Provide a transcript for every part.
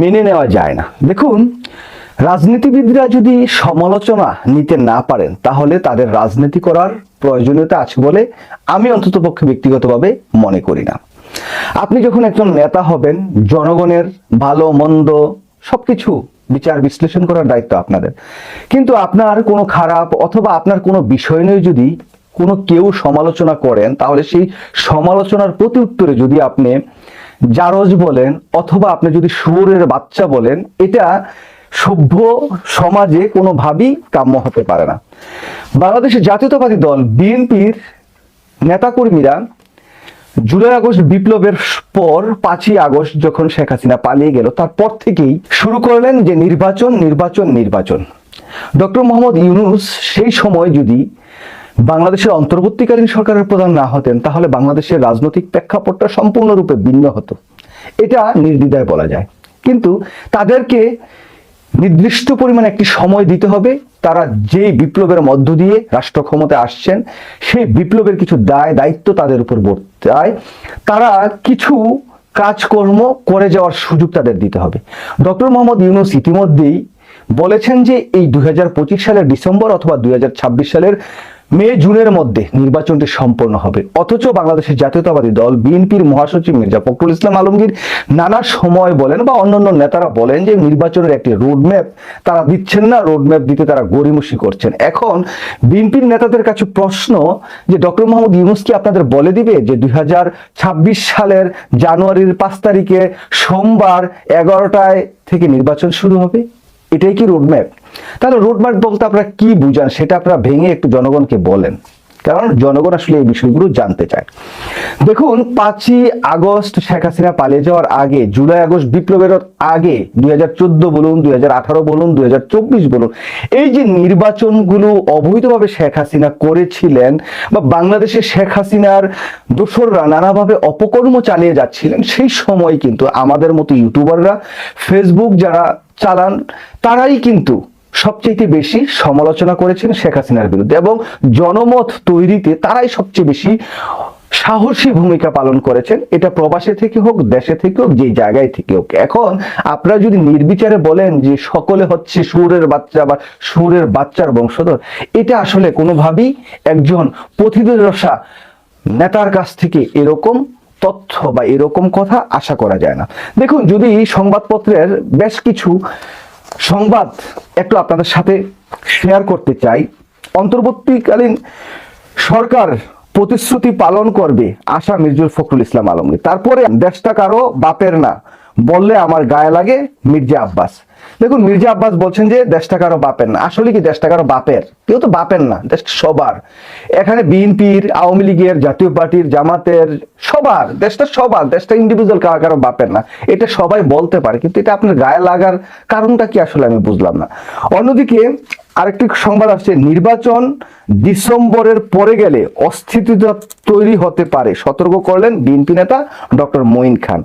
মেনে নেওয়া যায় না। দেখুন, রাজনীতিবিদরা যদি সমালোচনা নিতে না পারেন, তাহলে তাদের রাজনীতি করার প্রয়োজনীয়তা আছে বলে আমি অন্ততপক্ষে ব্যক্তিগতভাবে মনে করি না। আপনি যখন একজন নেতা হবেন, জনগণের ভালো, মন্দ সবকিছু বিচার বিশ্লেষণ করার দায়িত্ব আপনাদের। কিন্তু আপনার কোনো খারাপ অথবা আপনার কোনো বিষয় নিয়ে যদি কোনো কেউ সমালোচনা করেন, তাহলে সেই সমালোচনার প্রতি উত্তরে যদি আপনি জারজ বলেন অথবা আপনি যদি সুরের বাচ্চা বলেন, এটা সভ্য সমাজে কোনোভাবেই কাম্য হতে পারে না। বাংলাদেশের জাতীয়তাবাদী দল বিএনপির নেতাকর্মীরা জুলাই আগস্ট বিপ্লবের পর পাঁচই আগস্ট যখন শেখ হাসিনা পালিয়ে গেল, তারপর থেকেই শুরু করলেন যে নির্বাচন নির্বাচন নির্বাচন। ডক্টর মোহাম্মদ ইউনুস সেই সময় যদি বাংলাদেশের অন্তর্বর্তীকালীন সরকারের প্রধান না হতেন, তাহলে বাংলাদেশের রাজনৈতিক প্রেক্ষাপটটা সম্পূর্ণরূপে ভিন্ন হতো। এটা নির্দ্বিধায় বলা যায়। কিন্তু তাদেরকে নির্দিষ্ট পরিমাণে একটি সময় দিতে হবে। তারা যেই বিপ্লবের মধ্য দিয়ে রাষ্ট্র ক্ষমতায় আসছেন, সেই বিপ্লবের কিছু দায়, দায়িত্ব তাদের উপর বর্তায়। তারা কিছু কাজকর্ম করে যাওয়ার সুযোগ তাদের দিতে হবে। ডক্টর মোহাম্মদ ইউনুস ইতিমধ্যেই বলেছেন যে এই দুই হাজার পঁচিশ সালের ডিসেম্বর অথবা দুই হাজার ছাব্বিশ সালের মে, জুনের মধ্যে নির্বাচনটি সম্পন্ন হবে। অথচ বাংলাদেশের জাতীয়তাবাদী দল, বিএনপির মহাসচিব মির্জা ফখরুল ইসলাম আলমগীর নানা সময় বলেন বা অন্যান্য নেতারা বলেন যে নির্বাচনের একটি রোডম্যাপ তারা দিচ্ছেন না, রোডম্যাপ দিতে তারা গড়িমসি করছেন। এখন বিএনপির নেতাদের কাছে প্রশ্ন যে ডক্টর মোহাম্মদ ইউনুস কি আপনাদের বলে দিবে যে দুই হাজার ছাব্বিশ সালের জানুয়ারির পাঁচ তারিখে সোমবার এগারোটায় থেকে নির্বাচন শুরু হবে? এটাই কি রোডম্যাপ? তাহলে রোডম্যাপ বলতে আপনারা কি বুঝান? সেটা আপনারা ভেঙে একটু জনগণকে বলেন। কারণ জনগণ আসলে এই বিষয়গুলো জানতে চায়। দেখুন, পাঁচই আগস্ট শেখ হাসিনা পালিয়ে যাওয়ার আগে, জুলাই আগস্ট বিপ্লবের আগে দু হাজার চোদ্দ বলুন দু হাজার আঠারো বলুন, দুই হাজার চব্বিশ বলুন, এই যে নির্বাচনগুলো অবৈধভাবে শেখ হাসিনা করেছিলেন বা বাংলাদেশে শেখ হাসিনার দোসররা নানাভাবে অপকর্ম চালিয়ে যাচ্ছিলেন, সেই সময় কিন্তু আমাদের মতো ইউটিউবাররা ফেসবুক যারা চালান, তারাই কিন্তু সবচেয়ে বেশি সমালোচনা করেছেন শেখ হাসিনার বিরুদ্ধে এবং জনমত তৈরিতে তারাই সবচেয়ে বেশি সাহসী ভূমিকা পালন করেছেন। এটা প্রবাসে থেকে হোক, দেশে থেকে হোক যে জায়গায় থেকে হোক। এখন আপনারা যদি নির্বিচারে বলেন যে সকলে হচ্ছে সুরের বাচ্চা বা সুরের বাচ্চার বংশধর, এটা আসলে কোনোভাবেই একজন প্রতিদিনরসা নেতার কাছ থেকে এরকম তথ্য বা এরকম কথা আশা করা যায় না। দেখুন, যদি সংবাদপত্রের বেশ কিছু সংবাদ একটু আপনাদের সাথে শেয়ার করতে চাই। অন্তর্বর্তীকালীন সরকার প্রতিশ্রুতি পালন করবে আশা মির্জুল ফখরুল ইসলাম আলমগীর। তারপরে দেশটা কারও বাপের না। বললে আমার গায়ে লাগে মির্জা আব্বাস। দেখুন, মির্জা আব্বাস বলছেন যে দেশটা কারও বাপের না। আসলে কি দেশটা কারও বাপের? কেউ তো বাপের না দেশটা সবার। এখানে বিএনপির, আওয়ামী লীগের, জাতীয় পার্টির, জামাতের, সবার দেশটা সবার দেশটা ইন্ডিভিজুয়াল কারও কারও বাপের না। এটা সবাই বলতে পারে, কিন্তু এটা আপনার গায়ে লাগার কারণটা কি আসলে আমি বুঝলাম না। অন্যদিকে আরেকটি সংবাদ আসছে, নির্বাচন ডিসেম্বরের পরে গেলে অস্থিতিতা তৈরি হতে পারে। সতর্ক করলেন বিএনপি নেতা ডক্টর মঈন খান।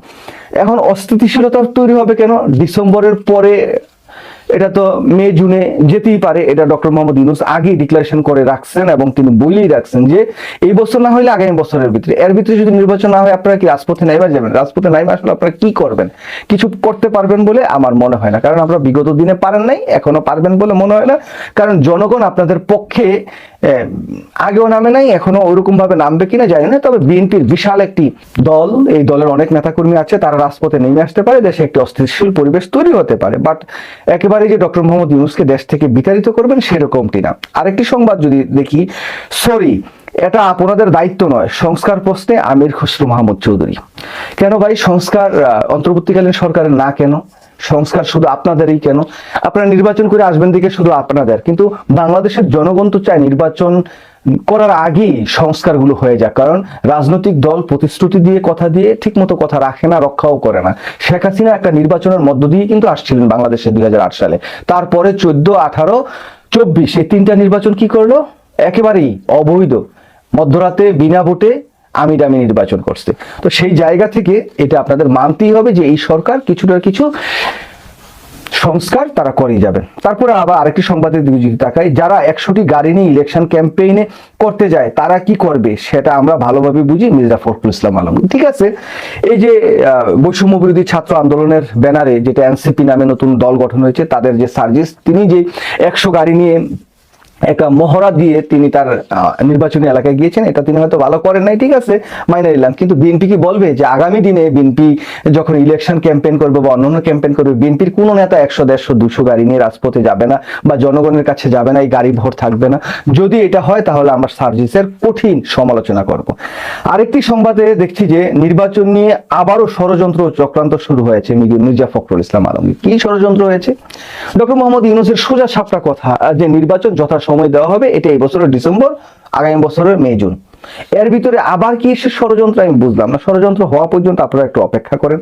এখন অস্থিতিশীলতা তৈরি হবে কেন? ডিসেম্বরের পরে, এটা তো মে, জুনে যেতেই পারে, এটা ডক্টর মোহাম্মদ ইউনুস আগেই ডিক্লারেশন করে রাখছেন এবং তিনি বলেই রাখছেন যে এই বছর না হলে আগামী বছরের ভিতরে। এর ভিতরে যদি নির্বাচন না হয়, আপনারা কি রাজপথে নাইবা যাবেন? রাজপথে নাইবা আসলে আপনারা কি করবেন? কিছু করতে পারবেন বলে আমার মনে হয় না। কারণ আপনারা বিগত দিনে পারেন নাই, এখনও পারবেন বলে মনে হয় না। কারণ জনগণ আপনাদের পক্ষে আগেও নামে নাই, এখনও ওইরকম ভাবে নামবে কিনা জানি না, তবে বিএনপির বিশাল একটি দল, এই দলের অনেক নেতাকর্মী আছে, তারা রাজপথে নেমে আসতে পারে, দেশে একটি অস্থিতিশীল পরিবেশ তৈরি হতে পারে বাট একেবারে যে ডক্টর মোহাম্মদ ইউনুসকে দেশ থেকে বিতাড়িত করবেন সেরকমটি না? আরেকটি সংবাদ যদি দেখি, সরি, এটা আপনাদের দায়িত্ব নয়, সংস্কার প্রশ্নে আমির খসরু মাহমুদ চৌধুরী। কেন ভাই, সংস্কার অন্তর্বর্তীকালীন সরকারের না কেন? সংস্কার শুধু আপনাদেরই কেন? আপনারা নির্বাচন করে আসবেন দিকে শুধু আপনাদের। কিন্তু বাংলাদেশের জনগণ তো চায় নির্বাচন করার আগেই সংস্কারগুলো হয়ে যাক। কারণ রাজনৈতিক দল প্রতিশ্রুতি দিয়ে কথা দিয়ে ঠিকমতো কথা রাখে না, রক্ষাও করে না। শেখ হাসিনা একটা নির্বাচনের মধ্য দিয়ে কিন্তু আসছিলেন বাংলাদেশে দুই হাজার আট সালে। তারপরে চোদ্দ, আঠারো, চব্বিশ এই তিনটা নির্বাচন কি করল? একেবারেই অবৈধ। মধ্যরাতে বিনা ভোটে আমি দামি নির্বাচন করছে। তো সেই জায়গা থেকে এটা আপনাদের মানতেই হবে যে এই সরকার কিছুটা কিছু সংস্কার তারা করেই যাবেন। তারপরে আবার আরেকটি সংবাদের দিকে তাকাই, যারা একশোটি গাড়ি নিয়ে ইলেকশন ক্যাম্পেইনে করতে যায়, তারা কি করবে? সেটা আমরা ভালোভাবে বুঝি মির্জা ফখরুল ইসলাম আলম। ঠিক আছে? এই যে বৈষম্য বিরোধী ছাত্র আন্দোলনের ব্যানারে, যেটা এনসিপি নামে নতুন দল গঠন হয়েছে, তাদের যে সার্জিস, তিনি যে একশো গাড়ি নিয়ে একটা মহড়া দিয়ে তিনি তার নির্বাচনী এলাকায় গিয়েছেন। এটা তিনি হয়তো ভালো করেন নাই, ঠিক আছে? মাইনে নিলাম। কিন্তু বিএনপি কি বলবে যে আগামী দিনে বিএনপি যখন ইলেকশন ক্যাম্পেইন করবে বা অন্যান্য ক্যাম্পেইন করবে, বিএনপির কোনো নেতা একশো, দেড়শো, দুশো গাড়ি নিয়ে রাজপথে যাবে না বা জনগণের কাছে যাবে না, এই গাড়ি ভোট থাকবে না। যদি এটা হয়, তাহলে আমরা সার্ভিসের কঠিন সমালোচনা করব। আরেকটি সংবাদে দেখছি যে নির্বাচন নিয়ে আবারও ষড়যন্ত্র চক্রান্ত শুরু হয়েছে মির্জা ফখরুল ইসলাম আলমগীর। কি ষড়যন্ত্র হয়েছে? ডক্টর মোহাম্মদ ইউনুসের সোজা সাপটা কথা, যে নির্বাচন যথা সময় দেওয়া হবে, এটা এই বছরের ডিসেম্বর, আগামী বছরের মে, জুন। এর ভিতরে আবার কি ষড়যন্ত্র আমি বুঝলাম না। ষড়যন্ত্র হওয়া পর্যন্ত আপনারা একটু অপেক্ষা করেন।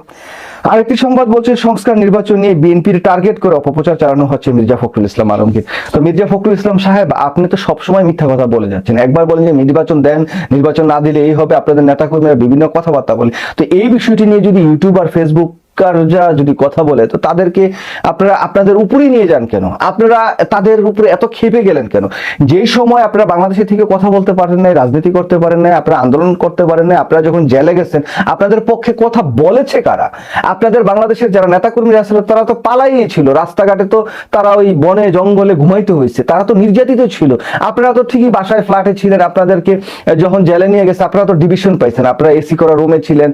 আরেকটি সংবাদ বলছে সংস্কার নির্বাচন নিয়ে বিএনপির টার্গেট করে অপপ্রচার চালানো হচ্ছে মির্জা ফখরুল ইসলাম আলমগীর তো মির্জা ফখরুল ইসলাম সাহেব, আপনি তো সবসময় মিথ্যা কথা বলে যাচ্ছেন। একবার বলেন যে নির্বাচন দেন, নির্বাচন না দিলে এই হবে, আপনাদের নেতাকর্মীরা বিভিন্ন কথাবার্তা বলে। তো এই বিষয়টি নিয়ে যদি ইউটিউব আর ফেসবুক কাররা যদি কথা বলে, তো তাদেরকে আপনারা, আপনাদের উপরেই নিয়ে যান কেন? আপনারা তাদের উপরে এত খেপে গেলেন কেন? যেই সময় আপনারা বাংলাদেশের থেকে কথা বলতে পারেন নাই, রাজনীতি করতে পারেন নাই, আপনারা আন্দোলন করতে পারেন নাই, আপনারা যখন জেলে গেছেন, আপনাদের পক্ষে কথা বলেছে কারা? আপনাদের বাংলাদেশের যারা নেতাকর্মীরা আসলে তারা তো পালাইয়ে ছিল। রাস্তাঘাটে তো তারা ওই বনে, জঙ্গলে ঘুমাইতে হয়েছে। তারা তো নির্যাতিত ছিল। আপনারা তো ঠিকই বাসায় ফ্ল্যাটে ছিলেন, আপনাদেরকে যখন জেলে নিয়ে গেছে, আপনারা তো ডিভিশন পাইছেন। আপনারা এসি করা রুমে ছিলেন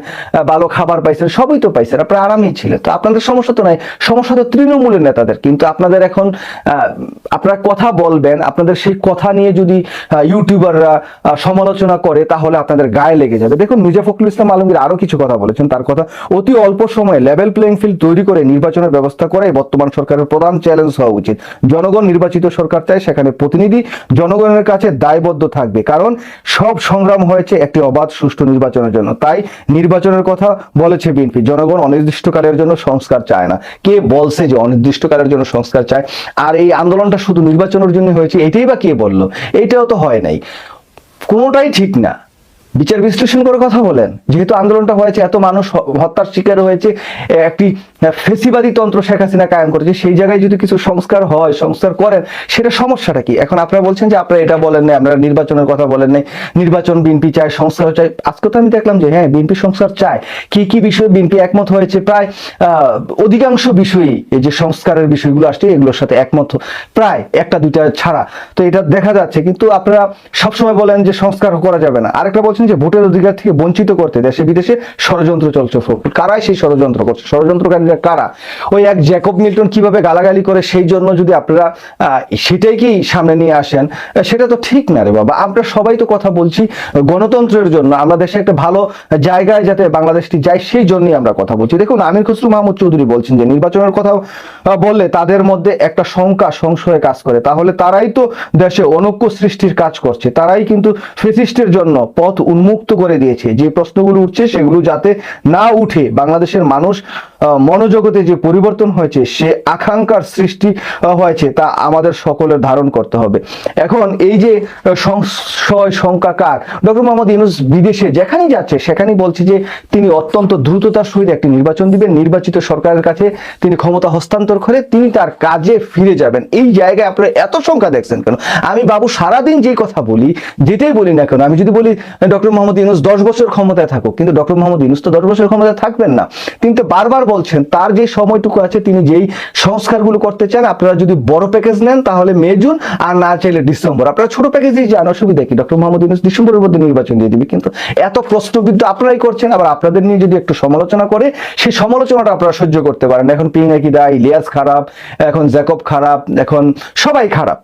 ভালো খাবার পাইছেন, সবই তো পাইছেন। আপনারা আরামেই ছিলেন তো আপনাদের সমস্যা তো নাই। সমস্যা তো তৃণমূলের নেতাদের। কিন্তু আপনাদের এখন আপনারা কথা বলবেন, আপনাদের সেই কথা নিয়ে যদি ইউটিউবাররা সমালোচনা করে, তাহলে আপনাদের গায়ে লেগে যাবে। দেখুন, মির্জা ফখরুল ইসলাম আলমগীর আরও কিছু কথা বলেছেন। তার কথা, অতি অল্প সময়ে লেভেল প্লেইং ফিল্ড তৈরি করে নির্বাচনের ব্যবস্থা করাই বর্তমান সরকারের প্রধান চ্যালেঞ্জ হওয়া উচিত। জনগণ নির্বাচিত সরকার চায়, সেখানে প্রতিনিধি জনগণের কাছে দায়বদ্ধ থাকবে। কারণ সব সংগ্রাম হয়েছে একটি অবাধ, সুষ্ঠু নির্বাচনের জন্য। তাই নির্বাচনের কথা বলেছে বিএনপি। জনগণ অনির্দিষ্টকালের জন্য সংস্কার চায় না। কে বলছে যে অনির্দিষ্টকালের জন্য সংস্কার চায়? আর এই আন্দোলনটা শুধু নির্বাচনের জন্য হয়েছে, এটাই বা কে বলল? এটাও তো হয় নাই। কোনোটাই ঠিক না। বিচার বিশ্লেষণ করে কথা বলেন। যেহেতু আন্দোলনটা হয়েছে, এত মানুষ হত্যার শিকার হয়েছে একটি ফেসিবাদী তন্ত্র শেখ হাসিনা কায়েম করেছে, সেই জায়গায় যদি কিছু সংস্কার হয়, সংস্কার করেন, সেটা সমস্যাটা কি? এখন আপনারা বলছেন যে আপনারা এটা বলেন নাই, আপনারা নির্বাচনের কথা বলেন নাই, নির্বাচন বিএনপি চায়, সংস্কার চায়। আজকে তো আমি দেখলাম যে হ্যাঁ বিএনপি সংস্কার চায়। কি কি বিষয়ে বিএনপি একমত হয়েছে? প্রায় অধিকাংশ বিষয়ই এই যে সংস্কারের বিষয়গুলো আসছে, এগুলোর সাথে একমত। প্রায়, একটা, দুইটা ছাড়া। তো এটা দেখা যাচ্ছে। কিন্তু আপনারা সবসময় বলেন যে সংস্কার করা যাবে না। আরেকটা বলছেন যে ভোটের অধিকার থেকে বঞ্চিত করতে দেশে বিদেশে ষড়যন্ত্র চলছে কারাই সেই ষড়যন্ত্র করছে? ষড়যন্ত্রকারীরা কারা? ওই এক জ্যাকব মিল্টন কীভাবে গালাগালি করে সেই জন্য যদি আপনারা সেটাই কি সামনে নিয়ে আসেন? সেটা তো ঠিক না রে বাবা। আমরা সবাই তো কথা বলছি গণতন্ত্রের জন্য। আমরা দেশে একটা ভালো জায়গায় যাতে বাংলাদেশটি যায়, সেই জন্যই আমরা কথা বলছি। দেখুন, আমির খসরু মাহমুদ চৌধুরী বলছেন যে নির্বাচনের কথা বললে তাদের মধ্যে একটা শঙ্কা, সংশয় কাজ করে। তাহলে তারাই তো দেশে অনৈক্য সৃষ্টির কাজ করছে। তারাই কিন্তু ফেসিস্টের জন্য পথ উন্মুক্ত করে দিয়েছে। যে প্রশ্নগুলো উঠছে সেগুলো যাতে না উঠে বাংলাদেশের মানুষ মনোজগতে যে পরিবর্তন হয়েছে, সে আকাঙ্ক্ষার সৃষ্টি হয়েছে তা আমাদের সকলের ধারণ করতে হবে। এখন এই যে সংশয় শঙ্কা কার ডক্টর মোহাম্মদ ইউনুস বিদেশে যেখানেই যাচ্ছে, সেখানেই বলছে যে তিনি অত্যন্ত দ্রুততার সহিত একটি নির্বাচন দিবেন। নির্বাচিত সরকারের কাছে তিনি ক্ষমতা হস্তান্তর করে তিনি তার কাজে ফিরে যাবেন। এই জায়গায় আপনারা এত সংখ্যা দেখছেন কেন? আমি বাবু সারাদিন যে কথা বলি, যেটাই বলি না কেন, আমি যদি বলি ডক্টর মোহাম্মদ ইউনুস দশ বছর ক্ষমতায় থাকুক, কিন্তু ডক্টর মোহাম্মদ ইউনুস তো দশ বছর ক্ষমতায় থাকবেন না। তিনি তো বারবার বলছেন, তার যে সময়টুকু আছে, তিনি যেই সংস্কারগুলো করতে চান, আপনারা যদি বড় প্যাকেজ নেন, তাহলে মে, জুন, আর না চাইলে ডিসেম্বর। আপনারা ছোট প্যাকেজ দিয়ে যান, অসুবিধা কি? ডক্টর মোহাম্মদ ইউনুস ডিসেম্বরের মধ্যে নির্বাচন দিয়ে দিবে, কিন্তু এত প্রশ্নবিদ্ধ আপনারাই করছেন, আবার আপনাদের নিয়ে যদি একটু সমালোচনা করে, সেই সমালোচনাটা আপনারা সহ্য করতে পারেন। এখন পিনাকি দা ইলিয়াস খারাপ, এখন জ্যাকব খারাপ, এখন সবাই খারাপ।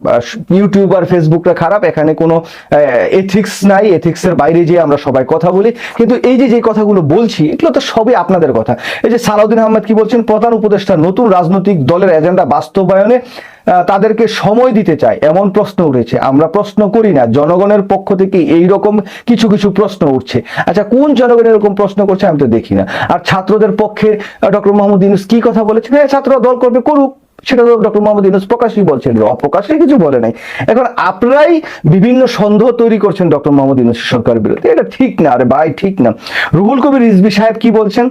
ইউটিউব আর ফেসবুকটা খারাপ, এখানে কোনো এথিক্স নাই এথিক্সের বাইরে যে আমরা সবাই কথা বলি, কিন্তু এই যে যে কথাগুলো বলছি, এগুলো তো সবই আপনাদের কথা। এই যে সালাউদ্দিন আহমেদ কি বলছেন? প্রধান উপদেষ্টা নতুন রাজনৈতিক দলের এজেন্ডা বাস্তবায়নে তাদেরকে সময় দিতে চায়, এমন প্রশ্ন উঠেছে। আমরা প্রশ্ন করি না, জনগণের পক্ষ থেকে এই রকম কিছু কিছু প্রশ্ন উঠছে। আচ্ছা কোন জনগণ এরকম প্রশ্ন করছে আমি তো দেখি না। আর ছাত্রদের পক্ষে ডক্টর মোহাম্মদ ইউনুস কি কথা বলেছেন? হ্যাঁ ছাত্ররা দল করবে, করুক। সেটা তো ডক্টর মোহাম্মদ ইউনুস প্রকাশই বলছেন অপ্রকাশে কিছু বলে নাই। এখন আপনারাই বিভিন্ন সন্দেহ তৈরি করছেন ডক্টর মোহাম্মদ ইউনুস সরকারের বিরুদ্ধে। এটা ঠিক না, আরে ভাই, ঠিক না। রুহুল কবির রিজবি সাহেব কি বলছেন?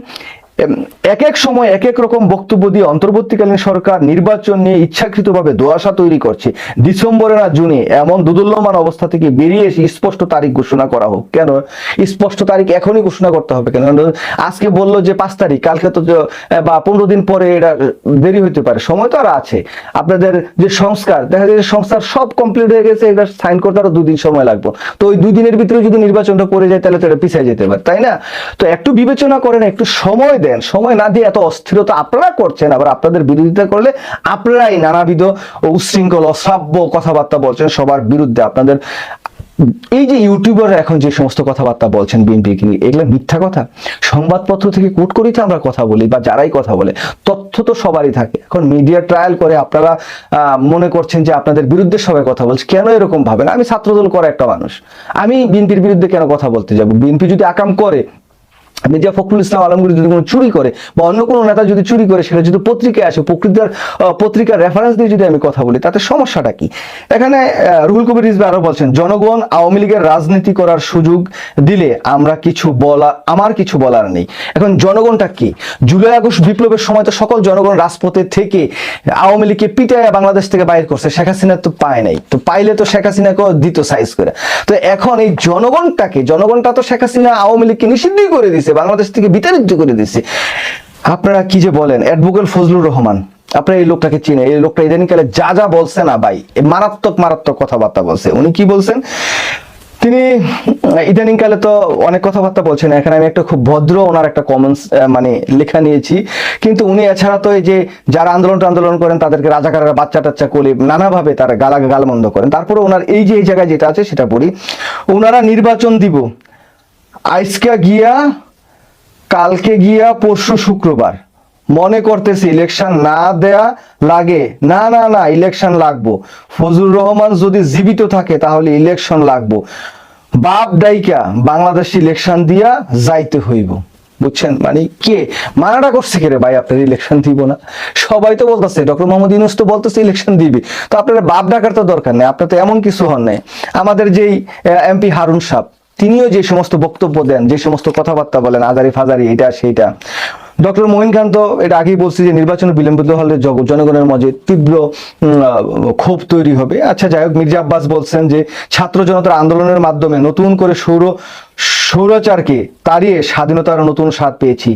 এক এক সময় এক এক রকম বক্তব্য দিয়ে অন্তর্বর্তীকালীন সরকার নির্বাচন নিয়ে ইচ্ছাকৃতভাবে দোয়াশা তৈরি করছে। ডিসেম্বরে না জুনে এমন দুদুল্যমান অবস্থা থেকে বেরিয়ে এসে স্পষ্ট তারিখ ঘোষণা করা হোক। কেন? স্পষ্ট তারিখ এখনই ঘোষণা করতে হবে কেন? আজকে বলল যে পাঁচ তারিখ, কালকে তো বা পনেরো দিন পরে এটা দেরি হতে পারে। সময় তো আর আছে। আপনাদের যে সংস্কার, দেখা যায় সংস্কার সব কমপ্লিট হয়ে গেছে এটা সাইন করতে আরও দুদিন সময় লাগবে। তো ওই দুই দিনের ভিতরে যদি নির্বাচনটা করে যায়, তাহলে তো এটা পিছিয়ে যেতে পারে, তাই না? তো একটু বিবেচনা করেন, একটু সময় দেন। সময় না দিয়ে এত অস্থিরতা আপনারা করছেন, আবার আপনাদের বিরোধিতা করলে আপনারাই নানাবিধ উশৃঙ্খল, অশ্রাব্য কথাবার্তা বলছেন সবার বিরুদ্ধে। আপনাদের এই যে ইউটিউবার এখন যে সমস্ত কথাবার্তা বলছেন বিএনপি নিয়ে, এগুলো মিথ্যা কথা। সংবাদপত্র থেকে কোট করেই তো আমরা কথা বলি বা যারাই কথা বলে, তথ্য তো সবারই থাকে। এখন মিডিয়া ট্রায়াল করে আপনারা মনে করছেন যে আপনাদের বিরুদ্ধে সবাই কথা বলছে, কেন এরকম ভাবেন আমি ছাত্রদল করা একটা মানুষ। আমি বিএনপির বিরুদ্ধে কেন কথা বলতে যাব? বিএনপি যদি আকাম করে মির্জা ফখরুল ইসলাম আলমগীর যদি কোনো চুরি করে বা অন্য কোনো নেতা যদি চুরি করে, সেটা যদি পত্রিকায় আসে, প্রকৃতার পত্রিকার রেফারেন্স দিয়ে যদি আমি কথা বলি, তাতে সমস্যাটা কি? এখানে রুহুল কবির রিজভি আরও বলছেন, জনগণ আওয়ামী লীগের রাজনীতি করার সুযোগ দিলে আমরা কিছু বলা, আমার কিছু বলার নেই। এখন জনগণটা কি? জুলাই আগস্ট বিপ্লবের সময় তো সকল জনগণ রাজপথে থেকে আওয়ামী লীগকে পিটায় বাংলাদেশ থেকে বাইর করছে, শেখ হাসিনা তো পায় নাই। তো পাইলে তো শেখ হাসিনাকেও দিত সাইজ করে। তো এখন এই জনগণটাকে, জনগণটা তো শেখ হাসিনা আওয়ামী লীগকে নিষিদ্ধই করে দিছে বাংলাদেশ থেকে বিতাড়িত করে দিছে আপনারা কি যে বলেন? অ্যাডভোকেট ফজলুর রহমান, আপনারা এই লোকটাকে চিনে এই লোকটা ইদানিংকালে যা যা বলছে না ভাই মারাত্মক মারাত্মক কথাবার্তা বলছে। উনি কি বলছেন? তিনি ইদানিং কালে তো অনেক কথাবার্তা বলছেন। এখানে আমি একটা খুব ভদ্র ওনার একটা কমেন্টস মানে লেখা নিয়েছি। কিন্তু উনি এছাড়া তো এই যে যারা আন্দোলন আন্দোলন করেন, তাদেরকে রাজাকাররা বাচ্চা টাচ্চা কোলে নানাভাবে তারা গালা গালমন্দ করেন। তারপরে ওনার এই যে, এই জায়গায় যেটা আছে, সেটা পড়ি ওনারা নির্বাচন দিব। আজকা গিয়া কালকে গিয়া পরশু শুক্রবার। মনে করতেছি ইলেকশন না দেয়া লাগে। না না না ইলেকশন লাগবো। ফজলুর রহমান যদি জীবিত থাকে তাহলে ইলেকশন লাগবো। বাপ দায়িকা, বাংলাদেশ ইলেকশন দিয়া যাইতে হইব। বুঝছেন? মানে কে? মানাটা করছে কে রে ভাই? আপনার ইলেকশন দিব না। সবাই তো বলতেছে, ডক্টর মোহাম্মদ ইউনুস তো বলতেছে ইলেকশন দিবি। তো আপনার বাপ ডাকার তো দরকার নেই। আপনার তো এমন কিছু হন নাই। আমাদের যেই এমপি হারুন সাহ তিনিও যে সমস্ত বক্তব্য দেন, যে সমস্ত কথাবার্তা বলেন, আজারি ফাজারি, এটা সেইটা। ডক্টর মোহিন খান তো এটা আগেই বলছি যে নির্বাচন বিলম্বিত হলে জনগণের মাঝে তীব্র ক্ষোভ তৈরি হবে। আচ্ছা যাই হোক, মির্জা আব্বাস বলছেন যে ছাত্র জনতার আন্দোলনের মাধ্যমে নতুন করে সৌর সৌরাচারকে তাড়িয়ে স্বাধীনতার নতুন স্বাদ পেয়েছি।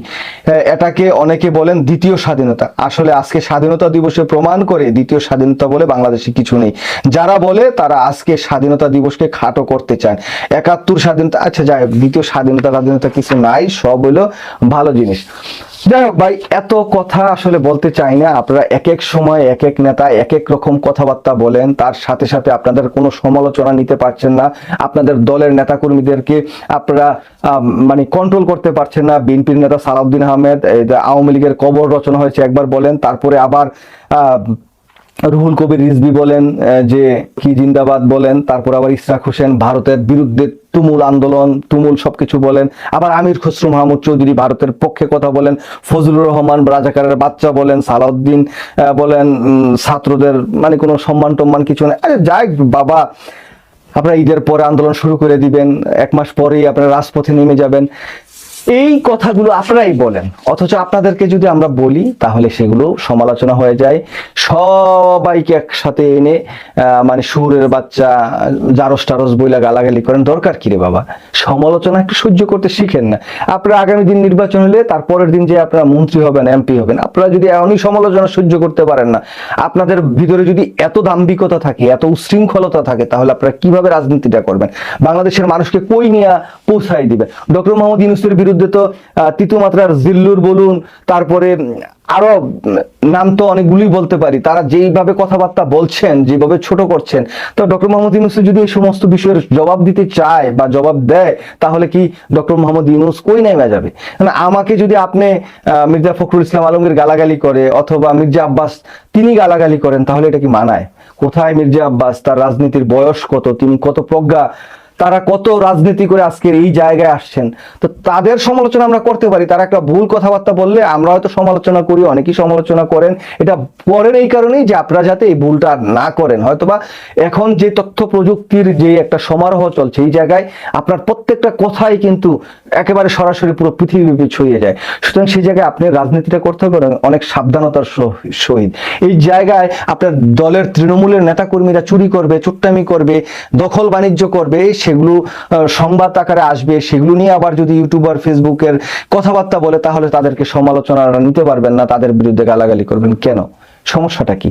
এটাকে অনেকে বলেন দ্বিতীয় স্বাধীনতা। আসলে আজকে স্বাধীনতা দিবসে প্রমাণ করে দ্বিতীয় স্বাধীনতা বলে বাংলাদেশে কিছু নেই। যারা বলে তারা আজকে স্বাধীনতা দিবসকে খাটো করতে চান একাত্তর স্বাধীনতা আচ্ছা যাই হোক, দ্বিতীয় স্বাধীনতা স্বাধীনতা কিছু নাই, সব হইল ভালো জিনিস। যাই হোক, ভাই, এত কথা আসলে বলতে চাই না। আপনারা এক এক সময় এক এক নেতা এক এক রকম কথাবার্তা বলেন। তার সাথে সাথে আপনাদের কোনো সমালোচনা নিতে পারছেন না। আপনাদের দলের নেতাকর্মীদেরকে আপনারা মানে কন্ট্রোল করতে পারছেন না। বিএনপির নেতা সালাউদ্দিন আহমেদ আওয়ামী লীগের কবর রচনা হয়েছে একবার বলেন, তারপরে আবার রুহুল কবির রিজভি বলেন যে কি জিন্দাবাদ বলেন, তারপর আবার ইসরাক হোসেন, ভারতের বিরুদ্ধে তুমুল আন্দোলন, তুমুল সবকিছু বলেন, আবার আমির খসরু মাহমুদ চৌধুরী ভারতের পক্ষে কথা বলেন, ফজলুর রহমান রাজাকারের বাচ্চা বলেন, সালাউদ্দিন বলেন ছাত্রদের মানে কোনো সম্মান টম্মান কিছু নেই আরে যাই বাবা আপনারা ঈদের পরে আন্দোলন শুরু করে দিবেন এক মাস পরেই আপনারা রাজপথে নেমে যাবেন। এই কথাগুলো আপনারাই বলেন। অথচ আপনাদেরকে যদি আমরা বলি, তাহলে সেগুলো সমালোচনা হয়ে যায়। সবাইকে একসাথে এনে মানে সুরের বাচ্চা, জারস টারস বইলা গালাগালি করেন, দরকার কি রে বাবা? সমালোচনা একটু সহ্য করতে শিখেন না। আপনারা আগামী দিন নির্বাচন হলে, তারপরের দিন যে আপনারা মন্ত্রী হবেন, এমপি হবেন, আপনারা যদি এমনই সমালোচনা সহ্য করতে পারেন না, আপনাদের ভিতরে যদি এত দাম্ভিকতা থাকে, এত উশৃঙ্খলতা থাকে, তাহলে আপনারা কীভাবে রাজনীতিটা করবেন? বাংলাদেশের মানুষকে কই নিয়ে পৌঁছাই দিবেন ডক্টর মোহাম্মদ ইউনুসের বিরুদ্ধে তো আহ, তিতুমাত্রার জিল্লুর বলুন তারপরে আরও নাম তো অনেকগুলি বলতে পারি। তারা যেইভাবে কথাবার্তা বলছেন যেভাবে ছোট করছেন তো ডক্টর মোহাম্মদ ইউনুস যদি এই সমস্ত বিষয়ের জবাব দিতে চায় বা জবাব দেয় তাহলে কি ডক্টর মোহাম্মদ ইউনুস কই নেমে যাবে? মানে আমাকে যদি আপনি মির্জা ফখরুল ইসলাম আলমগীর গালাগালি করে অথবা মির্জা আব্বাস তিনি গালাগালি করেন তাহলে এটা কি মানায়? কোথায় মির্জা আব্বাস? তার রাজনীতির বয়স কত? তিনি কত প্রজ্ঞা? তারা কত রাজনীতি করে আজকের এই জায়গায় আসছেন? তো তাদের সমালোচনা আমরা করতে পারি। তারা একটা ভুল কথাবার্তা বললে আমরা হয়তো সমালোচনা করি, অনেকেই সমালোচনা করেন। এটা পরের এই কারণেই যে আপনারা যাতে এই ভুলটা না করেন। হয়তোবা এখন যে তথ্য প্রযুক্তির যে একটা সমারোহ চলছে এই জায়গায় আপনার প্রত্যেকটা কথাই কিন্তু একেবারে সরাসরি পুরো পৃথিবীব্যাপী ছড়িয়ে যায়। সুতরাং সেই জায়গায় আপনি রাজনীতিটা করতে হবে অনেক সাবধানতার সহিত। এই জায়গায় আপনার দলের তৃণমূলের নেতাকর্মীরা চুরি করবে, চুট্টামি করবে, দখল বাণিজ্য করবে সেগুলো সংবাদ আকারে আসবে, সেগুলো নিয়ে আবার যদি ইউটিউবার ফেসবুকের কথাবার্তা বলে, তাহলে তাদেরকে সমালোচনা নিতে পারবেন না, তাদের বিরুদ্ধে গালাগালি করবেন। কেন? সমস্যাটা কি?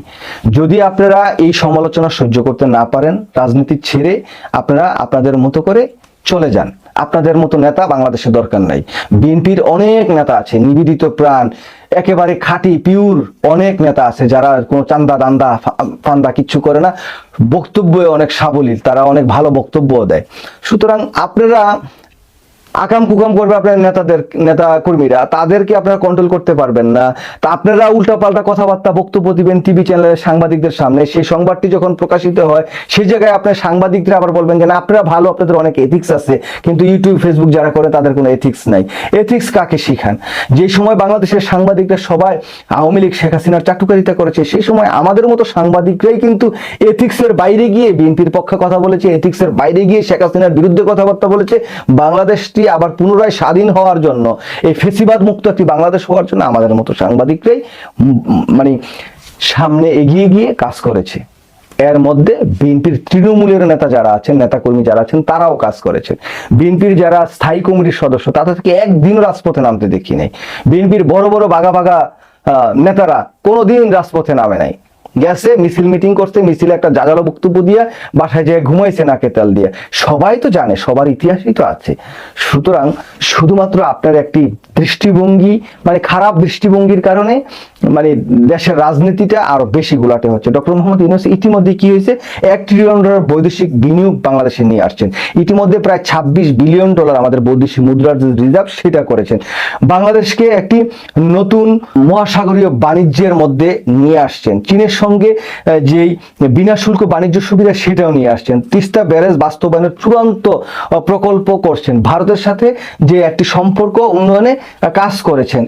যদি আপনারা এই সমালোচনা সহ্য করতে না পারেন, রাজনীতি ছেড়ে আপনারা আপনাদের মতো করে চলে যান। আপনাদের মতো নেতা বাংলাদেশে দরকার নাই। বিএনপির অনেক নেতা আছে, নিবেদিত প্রাণ, একেবারে খাঁটি পিউর অনেক নেতা আছে যারা কোনো চান্দা দান্দা ফান্দা কিচ্ছু করে না। বক্তব্য অনেক সাবলীল, তারা অনেক ভালো বক্তব্য দেয়। সুতরাং আপনারা আকাম কুকাম করবে আপনার নেতাদের, নেতা কর্মীরা। তাদেরকে আপনারা কন্ট্রোল করতে পারবেন না। তা আপনারা উল্টাপাল্টা কথাবার্তা, বক্তব্য দিবেন টিভি চ্যানেলের সাংবাদিকদের সামনে। সেই সংবাদটি যখন প্রকাশিত হয়, সেই জায়গায় আপনার সাংবাদিকরা আবার বলবেন যে, না, আপনারা ভালো, আপনাদের অনেক এথিক্স আছে। কিন্তু ইউটিউব ফেসবুক যারা করে, তাদের কোনো এথিক্স নাই। এথিক্স কাকে শিখান? যে সময় বাংলাদেশের সাংবাদিকরা সবাই আওয়ামী লীগ, শেখ হাসিনার চাটুকারিতা করেছে, সেই সময় আমাদের মতো সাংবাদিকরাই কিন্তু এথিক্সের বাইরে গিয়ে, বিএনপির পক্ষে কথা বলেছে এথিক্সের বাইরে গিয়ে শেখ হাসিনার বিরুদ্ধে কথাবার্তা বলেছে। বাংলাদেশটি আবার পুনরায় স্বাধীন হওয়ার জন্য এই ফেসিবাদ মুক্ত একটি বাংলাদেশ হওয়ার জন্য আমাদের মতো সাংবাদিকরাই মানে সামনে এগিয়ে গিয়ে কাজ করেছে। এর মধ্যে বিএনপির তৃণমূলের নেতা যারা আছেন নেতাকর্মী যারা আছেন তারাও কাজ করেছেন বিএনপির যারা স্থায়ী কমিটির সদস্য তাদেরকে একদিন রাজপথে নামতে দেখি নাই। বিএনপির বড় বড় বাগা আহ, নেতারা কোনোদিন রাজপথে নামে নাই। গেছে, মিছিল মিটিং করতে মিছিলে একটা জাগালো বক্তব্য দিয়ে, বাসায় যেয়ে ঘুমাইছে নাকে তেল দিয়ে। সবাই তো জানে, সবার ইতিহাসই তো আছে। সুতরাং শুধুমাত্র আপনার একটি দৃষ্টিভঙ্গি মানে খারাপ দৃষ্টিভঙ্গির কারণে মানে দেশের রাজনীতিটা আরও বেশি গোলাটে হচ্ছে। ডক্টর মোহাম্মদ ইউনুস ইতিমধ্যে কি হয়েছে? এক ট্রিলিয়ন ডলার বৈদেশিক বিনিয়োগ বাংলাদেশে নিয়ে আসছেন। ইতিমধ্যে প্রায় ছাব্বিশ বিলিয়ন ডলার আমাদের বৈদেশিক মুদ্রার যে রিজার্ভ সেটা করেছেন। বাংলাদেশকে একটি নতুন মহাসাগরীয় বাণিজ্যের মধ্যে নিয়ে আসছেন। চীনের সঙ্গে যেই বিনা শুল্ক বাণিজ্য সুবিধা সেটাও নিয়ে আসছেন। তিস্তা ব্যারেজ বাস্তবায়নের চূড়ান্ত প্রকল্প করছেন। ভারতের সাথে যে একটি সম্পর্ক উন্নয়নে কাজ করেছেন,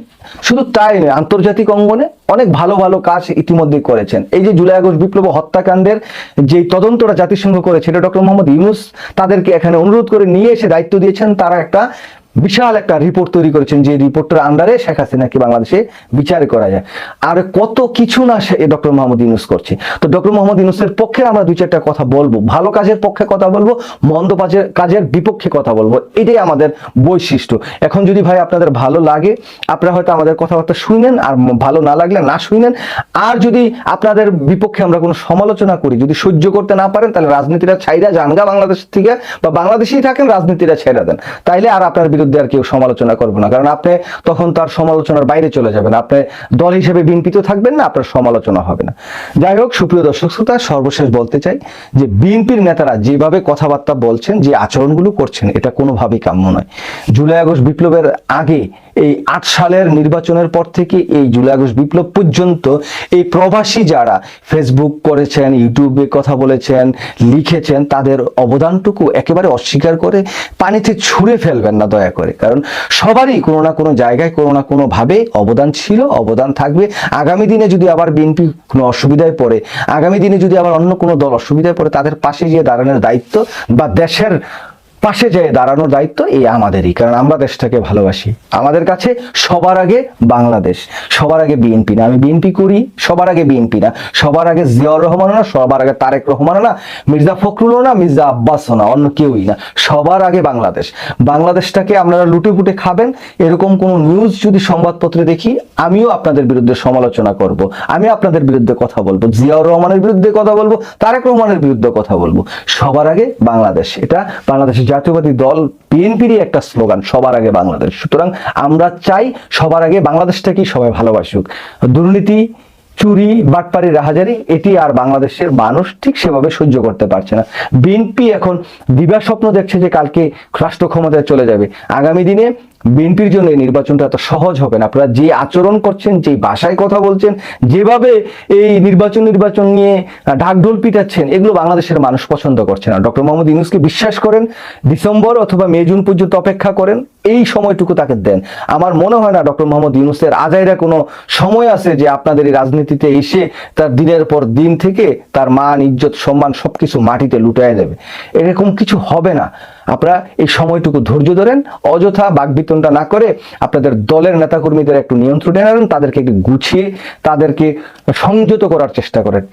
শুধু তাই নয়, আন্তর্জাতিক অঙ্গনে অনেক ভালো ভালো কাজ ইতিমধ্যে করেছেন। এই যে জুলাই আগস্ট বিপ্লব হত্যাকাণ্ডের যে তদন্তটা জাতিসংঘ করেছে, এটা ডক্টর মোহাম্মদ ইউনুস তাদেরকে এখানে অনুরোধ করে নিয়ে এসে দায়িত্ব দিয়েছেন। তারা একটা বিশাল একটা রিপোর্ট তৈরি করেছেন যে রিপোর্টের আন্ডারে শেখ হাসিনাকে বাংলাদেশে বিচার করা যায়। আর কত কিছু না ডক্টর মোহাম্মদ ইউনুস করছে। তো ডক্টর মোহাম্মদ ইউনুসের পক্ষে আমরা দুই চারটা কথা বলব। ভালো কাজের পক্ষে কথা বলব, মন্দ কাজের কাজের বিপক্ষে কথা বলব। এটাই আমাদের বৈশিষ্ট্য। এখন যদি ভাই আপনাদের ভালো লাগে, আপনারা হয়তো আমাদের কথাবার্তা শুনেন, আর ভালো না লাগলে না শুনেন। আর যদি আপনাদের বিপক্ষে আমরা কোনো সমালোচনা করি, যদি সহ্য করতে না পারেন, তাহলে রাজনীতিটা ছাইরা জানগা বাংলাদেশ থেকে, বা বাংলাদেশেই থাকেন রাজনীতিটা ছেড়ে দেন। তাইলে আর আপনার বিরুদ্ধে আর কেউ সমালোচনা করব না। কারণ আপনি তখন তার সমালোচনার বাইরে চলে যাবেন। আপনি দল হিসেবে বিনপিত থাকবেন না, আপনার সমালোচনা হবে না। যাই হোক, সুপ্রিয় দর্শক শ্রোতা, সর্বশেষ বলতে চাই যে, বিএনপির নেতারা যেভাবে কথাবার্তা বলছেন, যে আচরণগুলো করছেন, এটা কোনোভাবেই কাম্য নয়। জুলাই আগস্ট বিপ্লবের আগে এই আট সালের নির্বাচনের পর থেকে এই জুলাই আগস্ট বিপ্লব পর্যন্ত এই প্রবাসী যারা ফেসবুক করেছেন ইউটিউবে কথা বলেছেন, লিখেছেন, তাদের অবদানটুকু একেবারে অস্বীকার করে পানিতে ছুঁড়ে ফেলবেন না দয়া করে। কারণ সবারই কোনো না কোনো জায়গায়, কোনো না কোনোভাবে অবদান ছিল, অবদান থাকবে। আগামী দিনে যদি আবার বিএনপি কোনো অসুবিধায় পড়ে, আগামী দিনে যদি আবার অন্য কোনো দল অসুবিধায় পড়ে, তাদের পাশে গিয়ে দাঁড়ানোর দায়িত্ব বা দেশের পাশে যেয়ে দাঁড়ানোর দায়িত্ব এই আমাদেরই, কারণ আমরা দেশটাকে ভালোবাসি। আমাদের কাছে সবার আগে বাংলাদেশ, সবার আগে বিএনপি না। আমি বিএনপি করি, সবার আগে বিএনপি না। সবার আগে জিয়াউর রহমানও না, সবার আগে তারেক রহমানও না, মির্জা ফখরুলও না, মির্জা আব্বাসও না, অন্য কেউই না। সবার আগে বাংলাদেশ। বাংলাদেশটাকে আপনারা লুটে পুটে খাবেন। এরকম কোনো নিউজ যদি সংবাদপত্রে দেখি, আমিও আপনাদের বিরুদ্ধে সমালোচনা করব। আমি আপনাদের বিরুদ্ধে কথা বলব। জিয়াউর রহমানের বিরুদ্ধে কথা বলব, তারেক রহমানের বিরুদ্ধে কথা বলব। সবার আগে বাংলাদেশ। এটা বাংলাদেশের জাতীয়বাদী দল বিএনপিরই একটা স্লোগান, সবার আগে বাংলাদেশ। সুতরাং আমরা চাই সবার আগে বাংলাদেশটাকেই সবাই ভালোবাসুক। দুর্নীতি, চুরি, বাটপারি, রাহাজারি, এটি আর বাংলাদেশের মানুষ ঠিক সেভাবে সহ্য করতে পারছে না। বিএনপি এখন দিবা স্বপ্ন দেখছে যে কালকে রাষ্ট্র ক্ষমতায় চলে যাবে। আগামী দিনে বিএনপির জন্য এই নির্বাচনটা এত সহজ হবে না। আপনারা যে আচরণ করছেন যে ভাষায় কথা বলছেন, যেভাবে এই নির্বাচন নির্বাচন নিয়ে ঢাকঢোল পিটাচ্ছেন, এগুলো বাংলাদেশের মানুষ পছন্দ করছে না। ডক্টর মোহাম্মদ ইউনুসকে বিশ্বাস করেন, ডিসেম্বর অথবা মে, জুন পর্যন্ত অপেক্ষা করেন, এই সময়টুকু তাকে দেন। আমার মনে হয় না ডক্টর মোহাম্মদ ইউনুসের আজাইরা কোনো সময় আছে যে আপনাদের এই রাজনীতিতে এসে তার দিনের পর দিন থেকে তার মান, ইজ্জত, সম্মান সবকিছু মাটিতে লুটায় দেবে। এরকম কিছু হবে না। আপনারা এই সময়টুকু ধৈর্য ধরেন, অযথা বাকবিতনটা না করে আপনাদের দলের নেতাকর্মীদের একটু নিয়ন্ত্রণে আনেন, তাদেরকে একটু গুছিয়ে তাদেরকে সংযত করার চেষ্টা করেন।